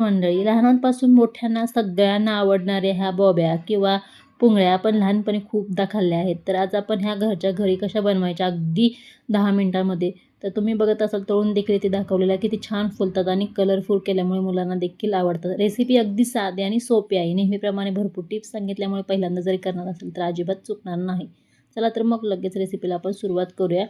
मंडळी लहानांपासून मोठ्यांना सगळ्यांना आवडणाऱ्या ह्या बॉब्या किंवा पुंगळ्या आपण लहानपणी खूपदा खाल्ल्या आहेत. तर आज आपण ह्या घरच्या घरी कशा बनवायच्या अगदी दहा मिनटामध्ये. तर तुम्ही बघत असाल तळून देखील इथे दाखवलेलं आहे. किती छान फुलतात आणि कलरफुल केल्यामुळे मुलांना देखील आवडतात रेसिपी अगदी साधी आणि सोपी आहे. नेहमीप्रमाणे भरपूर टिप्स सांगितल्यामुळे पहिल्यांदा जरी करणार असेल तर अजिबात चुकणार नाही. चला तर मग लगेच रेसिपीला आपण सुरुवात करूया.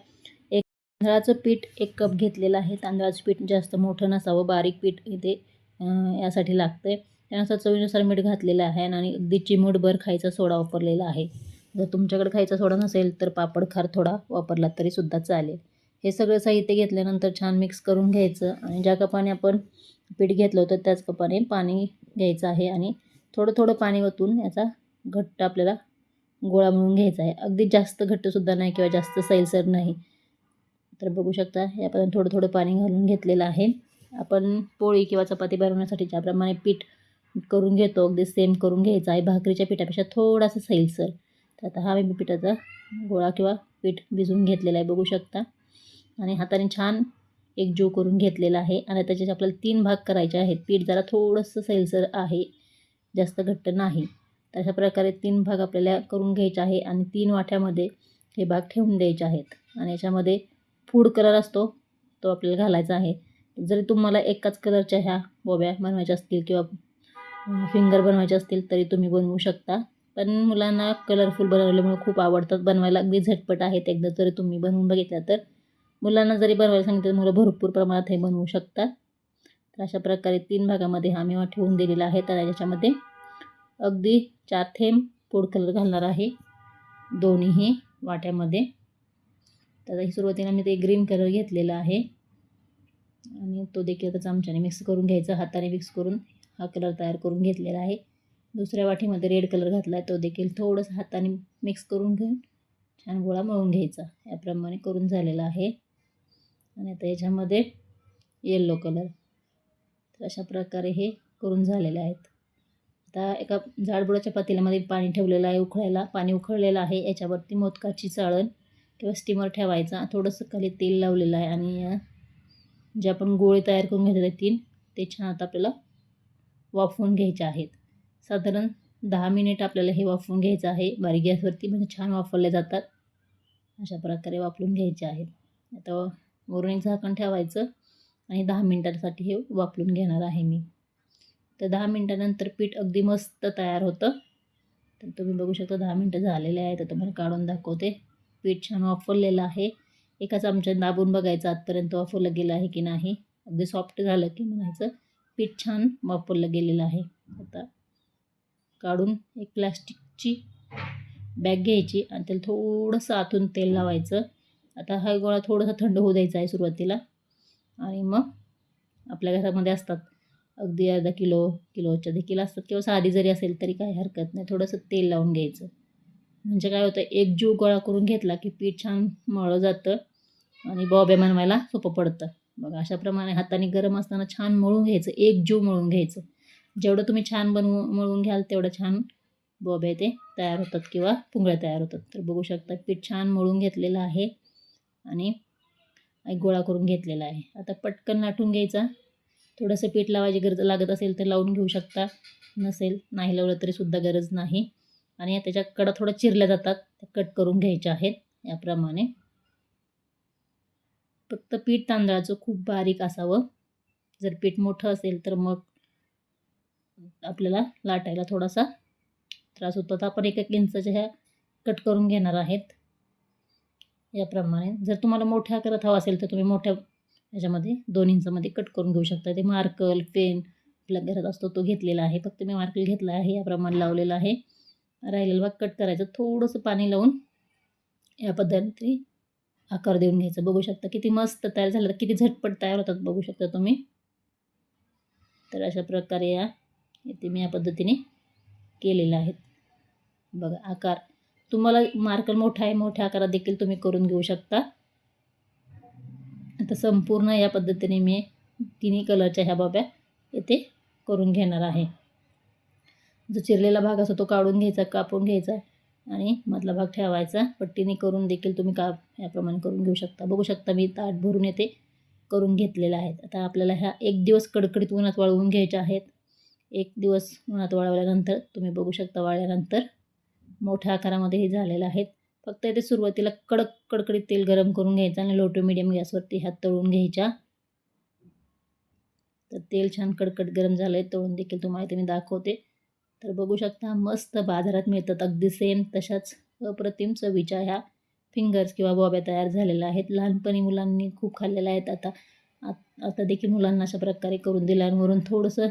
एक तांदळाचं पीठ एक कप घेतलेलं आहे. तांदळाचं पीठ जास्त मोठं नसावं. बारीक पीठ इथे यासाठी लागतं आहे त्यानुसार चवीनुसार मीठ घातलेलं आहे आणि अगदी चिमूटभर खायचा सोडा वापरलेला आहे. जर तुमच्याकडे खायचा सोडा नसेल तर पापड खार थोडा वापरला तरीसुद्धा चालेल. हे सगळं साहित्य घेतल्यानंतर छान मिक्स करून घ्यायचं आणि ज्या कपाने आपण पीठ घेतलं होतं त्याच कपाने पाणी घ्यायचं आहे आणि थोडं थोडं पाणी ओतून याचा घट्ट आपल्याला गोळा म्हणून घ्यायचा आहे. अगदी जास्त घट्टसुद्धा नाही किंवा जास्त सैलसर नाही. तर बघू शकता यापर्यंत थोडं थोडं पाणी घालून घेतलेलं आहे. आपण पोळी किंवा चपाती बनवण्यासाठी ज्याप्रमाणे पीठ करून घेतो अगदी सेम करून घ्यायचा. आहे भाकरीच्या पिठापेक्षा थोडासा सैलसर तर आता हा मी पिठाचा गोळा किंवा पीठ भिजवून घेतलेला आहे बघू शकता. आणि हाताने छान एक जीव करून घेतलेला आहे. आणि त्याचे आपल्याला तीन भाग करायचे आहेत. पीठ जरा थोडंसं सैलसर आहे जास्त घट्ट नाही. तर अशा प्रकारे तीन भाग आपल्याला करून घ्यायचे आहे आणि तीन वाट्यामध्ये हे भाग ठेवून द्यायचे आहेत. आणि याच्यामध्ये फूड कलर असतो तो आपल्याला घालायचा आहे. जरी तुम्हाला एकाच कलरच्या ह्या बोब्या बनवायच्या असतील किंवा फिंगर बनवायचे असतील तरी तुम्ही बनवू शकता. पण मुलांना कलरफुल बनवल्यामुळे खूप आवडतात. बनवायला अगदी झटपट आहेत एकदा जरी तुम्ही बनवून बघितलं तर. मुलांना जरी बनवायला सांगितलं तर मुलं भरपूर प्रमाणात हे बनवू शकतात. तर अशा प्रकारे तीन भागामध्ये हा मेवा ठेवून दिलेला आहे. तर याच्यामध्ये अगदी चार थेंब पोड कलर घालणार आहे. दोन्हीही वाट्यामध्ये. तर ही सुरुवातीला मी ते ग्रीन कलर घेतलेला आहे. आणि तो देखील आता चमच्याने मिक्स करून घ्यायचा. हाताने मिक्स करून हा कलर तयार करून घेतलेला आहे. दुसऱ्या वाटीमध्ये रेड कलर घातला आहे तो देखील थोडंसं हाताने मिक्स करून घेऊन छान गोळा मळून घ्यायचा. याप्रमाणे करून झालेला आहे. आणि आता याच्यामध्ये येल्लो कलर तर अशा प्रकारे हे करून झालेले आहेत. आता एका जाडबुडाच्या पातेल्यामध्ये पाणी ठेवलेलं आहे उकळायला. पाणी उखळलेलं आहे. याच्यावरती मोदकाची चाळण किंवा स्टीमर ठेवायचा. थोडंसं खाली तेल लावलेलं आहे आणि जे आपण गोळे तयार करून घेतले तीन ते छान आता आपल्याला वाफवून घ्यायचे आहेत. साधारण दहा मिनिट आपल्याला हे वाफवून घ्यायचं आहे. बारीक गॅसवरती म्हणजे छान वाफवले जातात. अशा प्रकारे वापरून घ्यायचे आहेत. आता वरून एक झाकण ठेवायचं आणि दहा मिनटांसाठी हे वापरून घेणार आहे मी. तर दहा मिनटानंतर पीठ अगदी मस्त तयार होतं. तर तुम्ही बघू शकता दहा मिनटं झालेले आहेत. तर तुम्हाला काढून दाखवते. पीठ छान वापरलेलं आहे. एका चमच्यात दाबून बघायचं आतपर्यंत वापरलं गेलं आहे की नाही. अगदी सॉफ्ट झालं की म्हणायचं. पीठ छान वापरलं गेलेलं आहे. आता काढून एक प्लॅस्टिकची बॅग घ्यायची आणि त्याला थोडंसं आतून तेल लावायचं. आता हा गोळा थोडासा थंड होऊ द्यायचा आहे सुरुवातीला. आणि मग आपल्या घरामध्ये असतात. अगदी अर्धा किलो किलोच्या देखील असतात किंवा साधी जरी असेल तरी काही हरकत नाही. थोडंसं तेल लावून घ्यायचं. म्हणजे काय होतं एक जीव गोळा करून घेतला की पीठ छान मळलं जातं. आणि बॉब्या बनवायला सोपं पडतं. बघा अशाप्रमाणे हाताने गरम असताना छान मळून घ्यायचं एक जीव मळून घ्यायचं. जेवढं तुम्ही छान बनवू मळून घ्याल तेवढं छान बॉब्या ते तयार होतात किंवा पुंगळ्या तयार होतात. तर बघू शकता पीठ छान मळून घेतलेलं आहे आणि एक गोळा करून घेतलेला आहे. आता पटकन लाटून घ्यायचा. थोडंसं पीठ लावायची गरज लागत असेल तर लावून घेऊ शकता. नसेल नाही लावलं तरीसुद्धा गरज नाही. आणि त्याच्या कडा थोडं चिरल्या जातात त्या कट करून घ्यायच्या आहेत. याप्रमाणे फक्त पीठ तांदळाचं खूप बारीक असावं. जर पीठ मोठं असेल तर मग आपल्याला लाटायला थोडासा त्रास होतो. तर आपण एक एक इंचाच्या ह्या कट करून घेणार आहेत. याप्रमाणे जर तुम्हाला मोठ्या करत हवा असेल तर तुम्ही मोठ्या ह्याच्यामध्ये दोन इंचामध्ये कट करून घेऊ शकता. ते मार्कल पेन आपल्या घरात असतो तो घेतलेला आहे. फक्त मी मार्कल घेतला आहे याप्रमाणे लावलेला आहे. राहिलेला भाग कट करायचं. थोडंसं पाणी लावून या पद्धतीने आकार देऊन घ्यायचं. बघू शकता किती मस्त तयार झालं. किती झटपट तयार होतात बघू शकता तुम्ही. तर अशा प्रकारे या. इथे मी या पद्धतीने केलेलं आहेत बघा आकार. तुम्हाला मार्कर मोठा आहे मोठ्या आकारात देखील तुम्ही करून घेऊ शकता. आता संपूर्ण या पद्धतीने मी तिन्ही कलरच्या ह्या बाब्या इथे करून घेणार आहे. जो चिरलेला भाग असतो तो काढून घ्यायचा कापून घ्यायचा. आणि मधला भाग ठेवायचा. पट्टीने करून देखील तुम्ही का याप्रमाणे करून घेऊ शकता. बघू शकता मी ताट भरून येते करून घेतलेलं आहेत आता आपल्याला ह्या एक दिवस कडकडीत उन्हात वाळवून घ्यायच्या आहेत. एक दिवस उन्हात वाळवल्यानंतर तुम्ही बघू शकता वाळल्यानंतर मोठ्या आकारामध्ये हे झालेलं आहेत फक्त इथे सुरुवातीला कडक कडकडीत तेल गरम करून घ्यायचं आणि लोटो मिडियम गॅसवरती ह्या तळून घ्यायच्या. तर तेल छान कडकड गरम झालं आहे तळून देखील तुम्हाला इथे मी दाखवते. तर बघू शकता मस्त बाजारात मिळतात. अगदी सेम तशाच अप्रतिम चवीच्या ह्या फिंगर्स किंवा बॉब्या तयार झालेल्या आहेत. लहानपणी मुलांनी खूप खाल्लेल्या आहेत. आता आत- आता देखील मुलांना अशा प्रकारे करून दिलं आणि वरून थोडंसं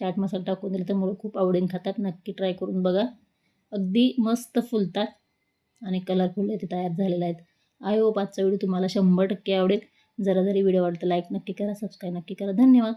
चाट मसाला टाकून दिलं तर मुलं खूप आवडीने खातात. नक्की ट्राय करून बघा. अगदी मस्त फुलतात आणि कलरफुल ते तयार झालेले आहेत. आय होप आजचा व्हिडिओ तुम्हाला शंभर टक्के आवडेल. जरा जरी व्हिडिओ आवडतं लाईक नक्की करा सबस्क्राईब नक्की करा. धन्यवाद.